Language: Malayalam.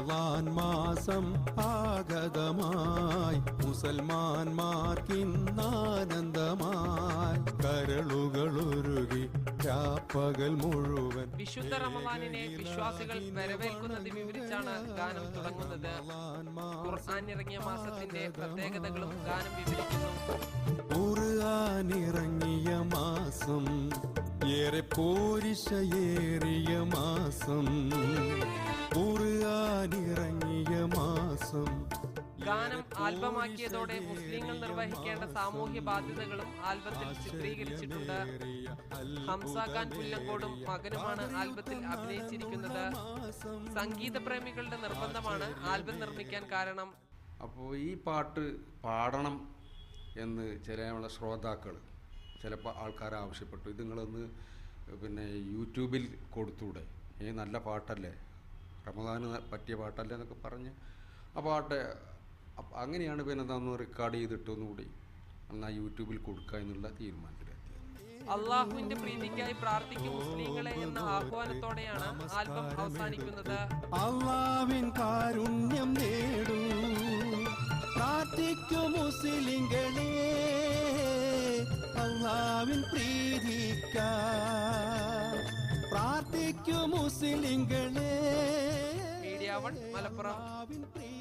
റമദാൻ മാസം ആഗതമായി. മുസൽമാന്മാർക്കിന്നാനന്ദമായി കരളുകളുരുകി രാപ്പകൽ മുഴുവൻ വിശുദ്ധ റമദാനിനെ വിശ്വാസികൾ വരവേൽക്കുന്നത് വിവരിച്ചാണ് ഗാനം തുടങ്ങുന്നത്. ഖുർആൻ ഇറങ്ങിയ മാസത്തിന്റെ പ്രത്യേകതകളും ഗാനം വിവരിക്കുന്നു. ഖുർആൻ ഇറങ്ങിയ മാസം ഏറെ പോരിശയേറിയ മാസം. ഖുർആനിറങ്ങിയ മാസം ഗാനം ആൽബമാക്കിയതോടെ മുസ്ലിങ്ങൾ നിർവഹിക്കേണ്ട സാമൂഹ്യ ബാധ്യതകളും ആൽബത്തിൽ ചിത്രീകരിച്ചിട്ടുണ്ട്. ഹംസ ഖാൻ പുല്ലങ്കോടും മകനുമാണ് ആൽബത്തിൽ അഭിനയിച്ചിരിക്കുന്നത്. സംഗീത പ്രേമികളുടെ നിർബന്ധമാണ് ആൽബം നിർമ്മിക്കാൻ കാരണം. അപ്പോൾ ഈ പാട്ട് പാടണം എന്ന് ചില നമ്മളെ ശ്രോതാക്കൾ ചിലപ്പോൾ ആൾക്കാർ ആവശ്യപ്പെട്ടു. ഇത് നിങ്ങളൊന്ന് പിന്നെ യൂട്യൂബിൽ കൊടുത്തൂടെ? ഈ നല്ല പാട്ടല്ലേ? റമദാന് പറ്റിയ പാട്ടല്ലേ എന്നൊക്കെ പറഞ്ഞ് ആ പാട്ട് അങ്ങനെയാണ് പിന്നെ അതൊന്ന് റെക്കോർഡ് ചെയ്തിട്ടൊന്നുകൂടി എന്നാൽ യൂട്യൂബിൽ കൊടുക്കുക എന്നുള്ള തീരുമാനത്തിലെത്തി അള്ളാഹുവിന്റെ പ്രീതിക്കായി പ്രാർത്ഥിക്കും മുസ്ലിങ്ങളെ എന്ന ആഹ്വാനത്തോടെയാണ് ആൽബം അവസാനിക്കുന്നത്. അള്ളാവിൻ കാരുണ്യം നേടൂ. പ്രാർത്ഥിക്കും മുസ്ലിങ്ങളെ. അള്ളാവിൻ പ്രീതിക്ക മുസ്ലിങ്ങളെ. മലപ്പുറം.